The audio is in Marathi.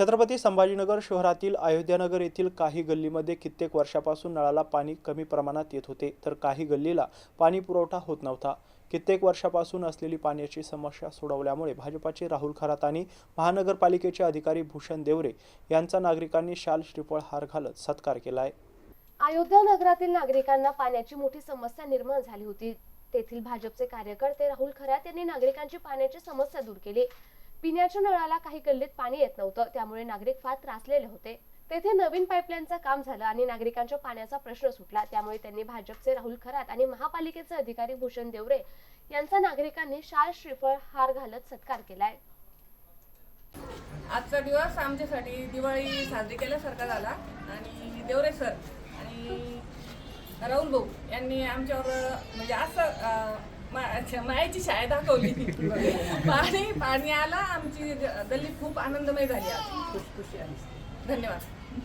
छत्रपती संभाजीनगर शहरातील अयोध्यानगर येथील काही गल्लीमध्ये कित्येक वर्षापासून नळाला पाणी कमी प्रमाणात येत होते तर काही गल्लीला पाणी पुरवठा होत नव्हता. कित्येक वर्षापासून असलेली पाण्याची समस्या सोडवल्यामुळे भाजपाचे राहुल खरात आणि महानगरपालिकेचे अधिकारी भूषण देवरे यांचा नागरिकांनी शाल श्रीफळ हार घालत सत्कार केला आहे. अयोध्या नगरातील नागरिकांना पाण्याची मोठी समस्या निर्माण झाली होती. तेथील भाजपचे कार्यकर्ते राहुल खरात यांनी नागरिकांची पाण्याची समस्या दूर केली. पिण्याच्या नळाला काही गल्लीत पाणी येत नव्हतं त्यामुळे नागरिक फार त्रासलेले होते. तेथे नवीन पाईपलाईनचं काम झालं आणि नागरिकांच्या पाण्याचा प्रश्न सुटला. त्यामुळे त्यांनी भाजपचे राहुल खरात आणि महापालिकेचे अधिकारी भूषण देवरे यांचा नागरिकांनी शाल श्रीफळ हार घालत सत्कार केलाय. आजचा दिवस आमच्यासाठी दिवाळी साजरी केल्यासारखा झाला. आणि देवरे सर आणि राहुल भाऊ यांनी आमच्यावर म्हणजे असं मायाची शाळा दाखवली. पाणी पाणी आला आमची गल्ली खूप आनंदमय झाली आज. धन्यवाद.